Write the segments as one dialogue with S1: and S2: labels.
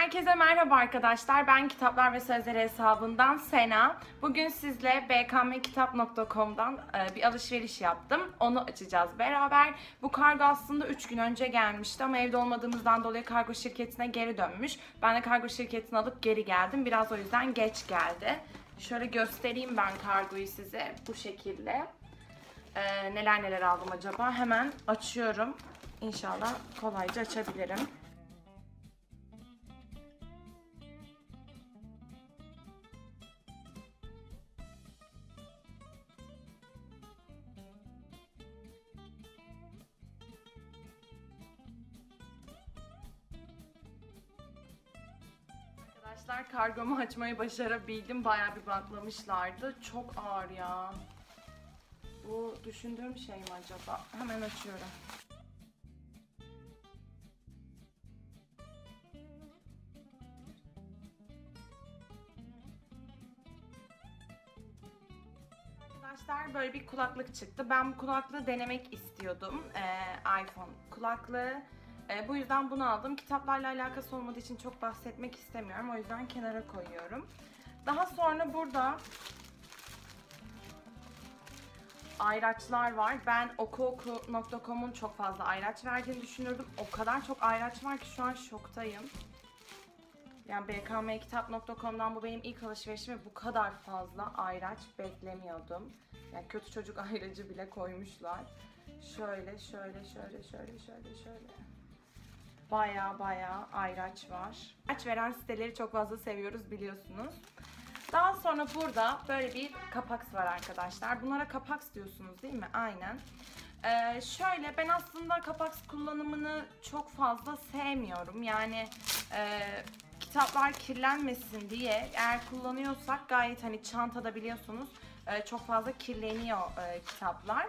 S1: Herkese merhaba arkadaşlar. Ben Kitaplar ve Sözleri hesabından Sena. Bugün sizle bkmkitap.com'dan e, bir alışveriş yaptım. Onu açacağız beraber. Bu kargo aslında 3 gün önce gelmişti ama evde olmadığımızdan dolayı kargo şirketine geri dönmüş. Ben de kargo şirketini alıp geri geldim. Biraz o yüzden geç geldi. Şöyle göstereyim ben kargoyu size bu şekilde. E, neler neler aldım acaba? Hemen açıyorum. İnşallah kolayca açabilirim. Arkadaşlar kargomu açmayı başarabildim. Bayağı bir bantlamışlardı. Çok ağır ya. Bu düşündüğüm şey mi acaba? Hemen açıyorum. Arkadaşlar böyle bir kulaklık çıktı. Ben bu kulaklığı denemek istiyordum. Ee, iPhone kulaklığı. Ee, bu yüzden bunu aldım. Kitaplarla alakası olmadığı için çok bahsetmek istemiyorum. O yüzden kenara koyuyorum. Daha sonra burada ayraçlar var. Ben okuoku.com'un çok fazla ayraç verdiğini düşünürdüm. O kadar çok ayraç var ki şu an şoktayım. Yani bkmkitap.com'dan bu benim ilk alışverişim ve bu kadar fazla ayraç beklemiyordum. Yani kötü çocuk ayracı bile koymuşlar. Şöyle, şöyle, şöyle, şöyle, şöyle, şöyle. Baya baya ayraç var. Ayraç veren siteleri çok fazla seviyoruz biliyorsunuz. Daha sonra burada böyle bir kapaks var arkadaşlar. Bunlara kapaks diyorsunuz değil mi? Aynen. Ee, şöyle ben aslında kapaks kullanımını çok fazla sevmiyorum. Yani e, kitaplar kirlenmesin diye eğer kullanıyorsak gayet hani çantada biliyorsunuz e, çok fazla kirleniyor e, kitaplar.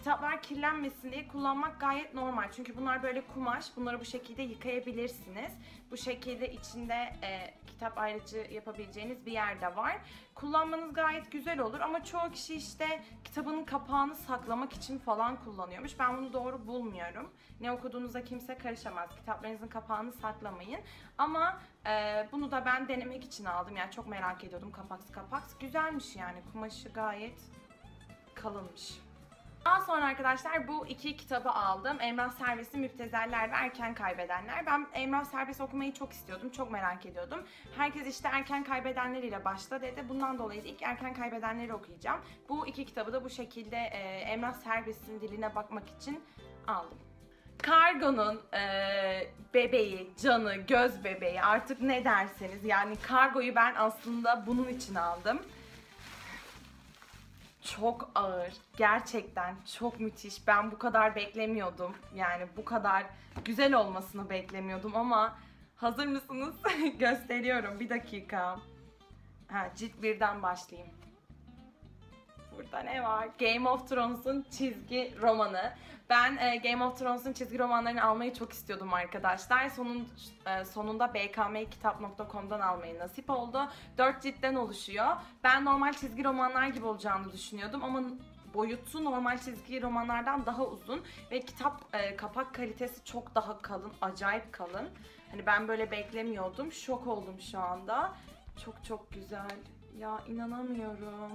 S1: Kitaplar kirlenmesin diye kullanmak gayet normal. Çünkü bunlar böyle kumaş. Bunları bu şekilde yıkayabilirsiniz. Bu şekilde içinde e, kitap ayrıcı yapabileceğiniz bir yer de var. Kullanmanız gayet güzel olur ama çoğu kişi işte kitabının kapağını saklamak için falan kullanıyormuş. Ben bunu doğru bulmuyorum. Ne okuduğunuzda kimse karışamaz. Kitaplarınızın kapağını saklamayın. Ama e, bunu da ben denemek için aldım. Yani çok merak ediyordum kapaks kapaks. Güzelmiş yani. Kumaşı gayet kalınmış. Daha sonra arkadaşlar bu iki kitabı aldım. Emrah Servis'i Müptezeller ve Erken Kaybedenler. Ben Emrah Servis okumayı çok istiyordum, çok merak ediyordum. Herkes işte Erken Kaybedenler ile başla dedi. Bundan dolayı ilk Erken Kaybedenleri okuyacağım. Bu iki kitabı da bu şekilde e, Emrah Servis'in diline bakmak için aldım. Kargo'nun e, bebeği, canı, göz bebeği artık ne derseniz yani kargoyu ben aslında bunun için aldım çok ağır. Gerçekten çok müthiş. Ben bu kadar beklemiyordum. Yani bu kadar güzel olmasını beklemiyordum ama hazır mısınız? Gösteriyorum. Bir dakika. Ha, cilt birden başlayayım. Burada ne var? Game of Thrones'un çizgi romanı. Ben e, Game of Thrones'un çizgi romanlarını almayı çok istiyordum arkadaşlar. Sonun, e, sonunda bkmkitap.com'dan almayı nasip oldu. 4 ciltten oluşuyor. Ben normal çizgi romanlar gibi olacağını düşünüyordum ama boyutu normal çizgi romanlardan daha uzun ve kitap e, kapak kalitesi çok daha kalın, acayip kalın. Hani ben böyle beklemiyordum. Şok oldum şu anda. Çok çok güzel. Ya inanamıyorum.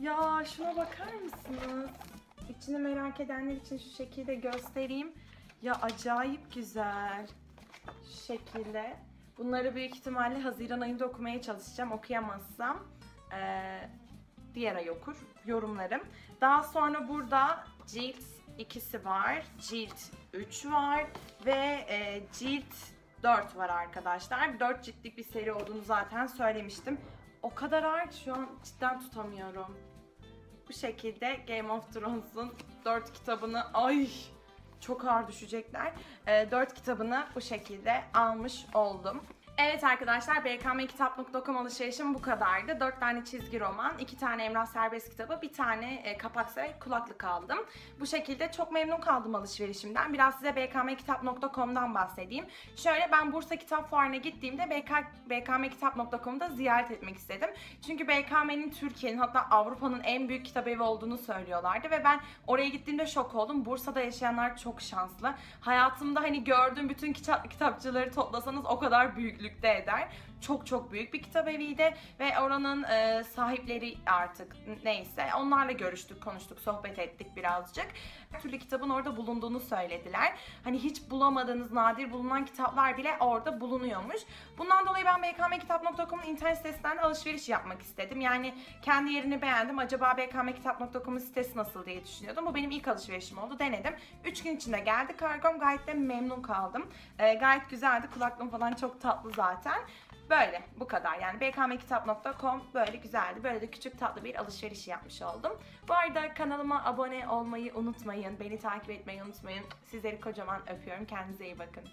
S1: Ya şuna bakar mısınız? İçini merak edenler için şu şekilde göstereyim. Ya acayip güzel. Şu şekilde. Bunları büyük ihtimalle Haziran ayında okumaya çalışacağım. Okuyamazsam ee, diğer ay okur. Yorumlarım. Daha sonra burada cilt ikisi var. Cilt 3 var. Ve e, cilt 4 var arkadaşlar. 4 ciltlik bir seri olduğunu zaten söylemiştim. O kadar ağır ki şu an cidden tutamıyorum. Bu şekilde Game of Thrones'un 4 kitabını ay çok ağır düşecekler. E, 4 kitabını bu şekilde almış oldum. Evet arkadaşlar bkmkitap.com alışverişim bu kadardı. 4 tane çizgi roman, 2 tane Emrah Serbest kitabı, bir tane e, kapaksa ve kulaklık aldım. Bu şekilde çok memnun kaldım alışverişimden. Biraz size bkmkitap.com'dan bahsedeyim. Şöyle ben Bursa Kitap Fuarı'na gittiğimde BK, bkmkitap.com'da ziyaret etmek istedim. Çünkü BKM'nin Türkiye'nin hatta Avrupa'nın en büyük kitap evi olduğunu söylüyorlardı ve ben oraya gittiğimde şok oldum. Bursa'da yaşayanlar çok şanslı. Hayatımda hani gördüğüm bütün kitap, kitapçıları toplasanız o kadar büyüklükte eder. Çok çok büyük bir kitap eviydi ve oranın e, sahipleri artık neyse onlarla görüştük, konuştuk, sohbet ettik birazcık. Her türlü kitabın orada bulunduğunu söylediler. Hani hiç bulamadığınız nadir bulunan kitaplar bile orada bulunuyormuş. Bundan dolayı ben bkmkitap.com'un internet sitesinden alışveriş yapmak istedim. Yani kendi yerini beğendim. Acaba bkmkitap.com'un sitesi nasıl diye düşünüyordum. Bu benim ilk alışverişim oldu. Denedim. 3 gün içinde geldi kargom. Gayet de memnun kaldım. E, gayet güzeldi. Kulaklığım falan çok tatlı zaten. Böyle bu kadar yani bkmkitap.com böyle güzeldi. Böyle de küçük tatlı bir alışveriş yapmış oldum. Bu arada kanalıma abone olmayı unutmayın. Beni takip etmeyi unutmayın. Sizleri kocaman öpüyorum. Kendinize iyi bakın.